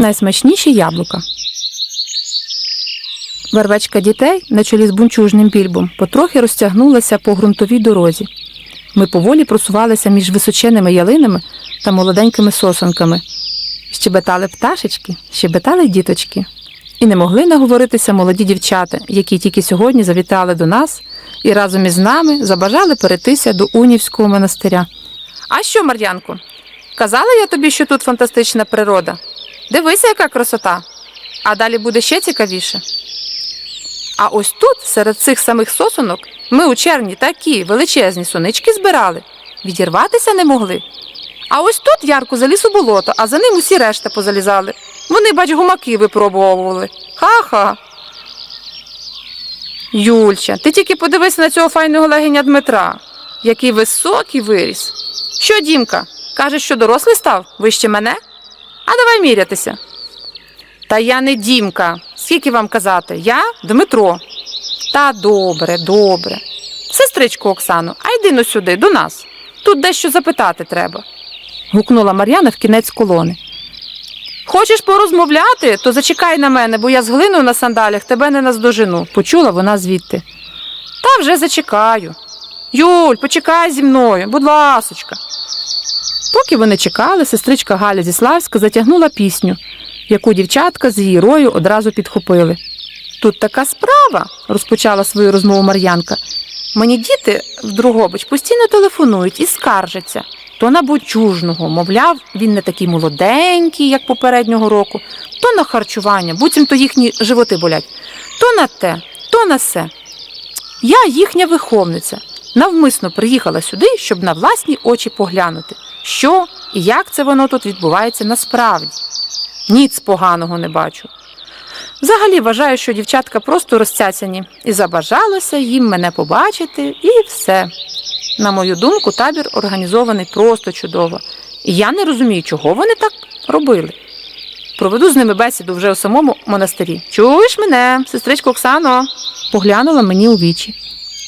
найсмачніші яблука. Вервечка дітей на чолі з бунчужним більбом потрохи розтягнулася по ґрунтовій дорозі. Ми поволі просувалися між височеними ялинами та молоденькими сосонками. Щебетали пташечки, щебетали діточки. І не могли наговоритися молоді дівчата, які тільки сьогодні завітали до нас і разом із нами забажали перетися до Унівського монастиря. А що, Мар'янко? Казала я тобі, що тут фантастична природа. Дивися, яка красота. А далі буде ще цікавіше. А ось тут, серед цих самих сосунок, ми у червні такі величезні сонички збирали, відірватися не могли. А ось тут ярко заліз у болото, а за ним усі решта позалізали. Вони, бач, гумаки випробовували. Ха-ха. Юльча, ти тільки подивися на цього файного легеня Дмитра, який високий виріс. Що, Дімка, кажеш, що дорослий став вище мене? А давай мірятися. Та я не Дімка. Скільки вам казати? Я Дмитро. Та добре, добре. Сестричко Оксано, а йди ну сюди, до нас. Тут дещо запитати треба. гукнула Мар'яна в кінець колони. Хочеш порозмовляти, то зачекай на мене, бо я з глиною на сандалях тебе не наздожену, почула вона звідти. Та вже зачекаю. Юль, почекай зі мною, будь ласочка. Поки вони чекали, сестричка Галя Зіславська затягнула пісню, яку дівчатка з її рою одразу підхопили. Тут така справа, розпочала свою розмову Мар'янка. Мені діти в Другобич постійно телефонують і скаржаться. То на бучужного, мовляв, він не такий молоденький, як попереднього року, то на харчування, буцімто їхні животи болять, то на те, то на се. Я їхня виховниця. Навмисно приїхала сюди, щоб на власні очі поглянути, що і як це воно тут відбувається насправді. Ніц поганого не бачу. Взагалі вважаю, що дівчатка просто розцяцяні, і забажалося їм мене побачити, і все. На мою думку, табір організований просто чудово. І я не розумію, чого вони так робили. Проведу з ними бесіду вже у самому монастирі. Чуєш мене, сестричко Оксано? Поглянула мені у вічі.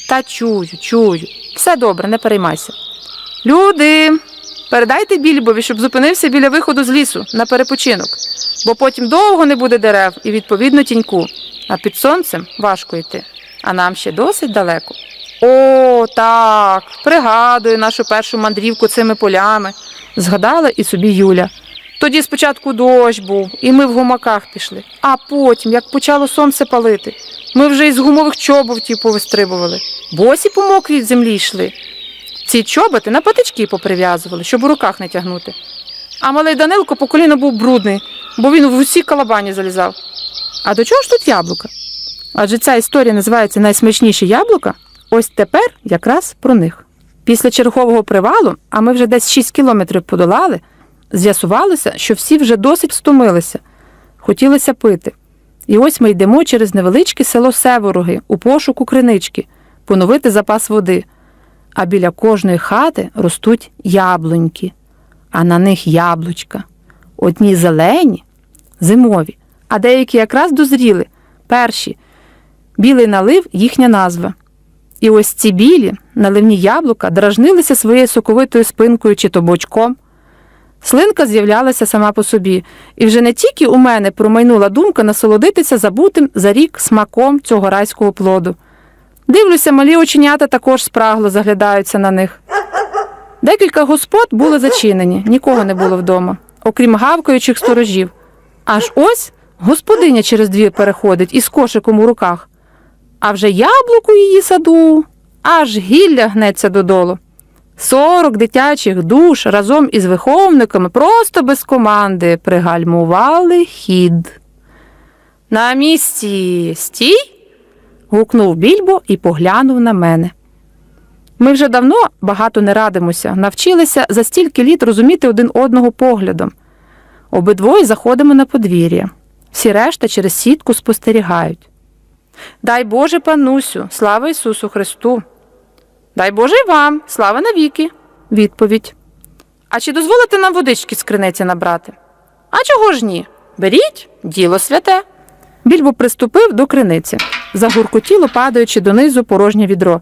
Та чую, чую. Все добре, не переймайся. Люди, передайте більбові, щоб зупинився біля виходу з лісу на перепочинок, бо потім довго не буде дерев і відповідно тіньку, а під сонцем важко йти, а нам ще досить далеко. О, так, пригадую нашу першу мандрівку цими полями, згадала і собі Юля. Тоді спочатку дощ був, і ми в гумаках пішли. А потім, як почало сонце палити, ми вже із гумових чоботів повистрибували, босі по мокрій землі йшли. Ці чоботи на патички поприв'язували, щоб у руках не тягнути. А малий Данилко по коліно був брудний, бо він в усі калабані залізав. А до чого ж тут яблука? Адже ця історія називається Найсмачніші яблука. Ось тепер якраз про них. Після чергового привалу, а ми вже десь 6 кілометрів подолали, з'ясувалося, що всі вже досить стомилися, хотілося пити. І ось ми йдемо через невеличке село Севороги у пошуку кринички, поновити запас води. А біля кожної хати ростуть яблуньки, а на них яблучка. Одні зелені, зимові, а деякі якраз дозріли, перші. Білий налив їхня назва. І ось ці білі, наливні яблука дражнилися своєю соковитою спинкою чи то бочком. Слинка з'являлася сама по собі, і вже не тільки у мене промайнула думка насолодитися забутим за рік смаком цього райського плоду. Дивлюся, малі оченята також спрагло заглядаються на них. Декілька господ були зачинені, нікого не було вдома, окрім гавкаючих сторожів. Аж ось господиня через двір переходить із кошиком у руках. А вже яблук у її саду, аж гілля гнеться додолу. Сорок дитячих душ разом із виховниками просто без команди пригальмували хід. На місці стій. гукнув більбо і поглянув на мене. Ми вже давно багато не радимося, навчилися за стільки літ розуміти один одного поглядом. Обидвоє заходимо на подвір'я. Всі решта через сітку спостерігають. Дай Боже, панусю, слава Ісусу Христу. Дай Боже й вам, слава навіки. Відповідь. А чи дозволите нам водички з криниці набрати? А чого ж ні? Беріть, діло святе. Більбо приступив до криниці, загуркотіло, падаючи донизу порожнє відро.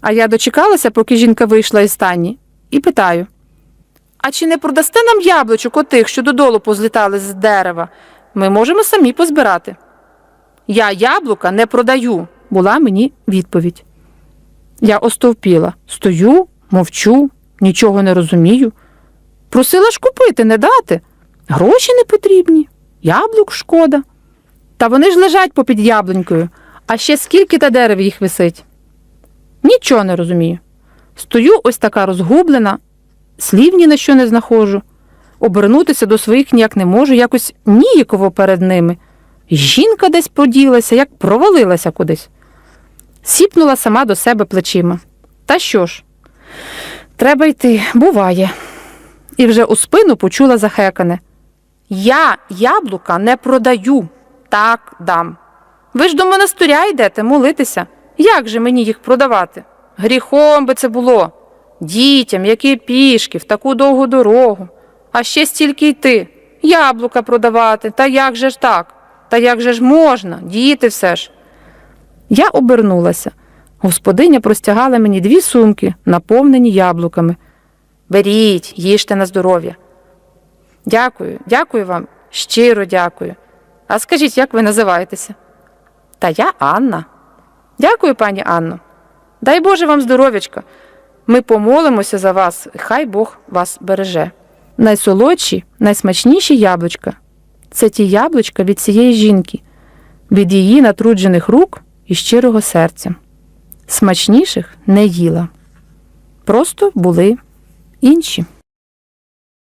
А я дочекалася, поки жінка вийшла із стані, і питаю: А чи не продасте нам яблучок отих, що додолу позлітали з дерева? Ми можемо самі позбирати. Я яблука не продаю, була мені відповідь. Я остовпіла, стою, мовчу, нічого не розумію. Просила ж купити, не дати. Гроші не потрібні, яблук шкода. Та вони ж лежать попід яблунькою, а ще скільки та дерев їх висить. Нічого не розумію. Стою ось така розгублена, слів ні на що не знаходжу. Обернутися до своїх ніяк не можу, якось ніяково перед ними. Жінка десь поділася, як провалилася кудись. Сіпнула сама до себе плечима. Та що ж? Треба йти, буває. І вже у спину почула захекане. Я яблука не продаю, так дам. Ви ж до монастиря йдете молитися. Як же мені їх продавати? Гріхом би це було. Дітям, які пішки, в таку довгу дорогу. А ще стільки йти. Яблука продавати. Та як же ж так? Та як же ж можна? Діти все ж. Я обернулася. Господиня простягала мені дві сумки, наповнені яблуками. Беріть, їжте на здоров'я. Дякую, дякую вам, щиро дякую. А скажіть, як ви називаєтеся? Та я Анна. Дякую, пані Анно. Дай Боже вам здоров'ячка. Ми помолимося за вас, хай Бог вас береже. Найсолодші, найсмачніші яблучка це ті яблучка від цієї жінки, від її натруджених рук і щирого серця. Смачніших не їла. Просто були інші.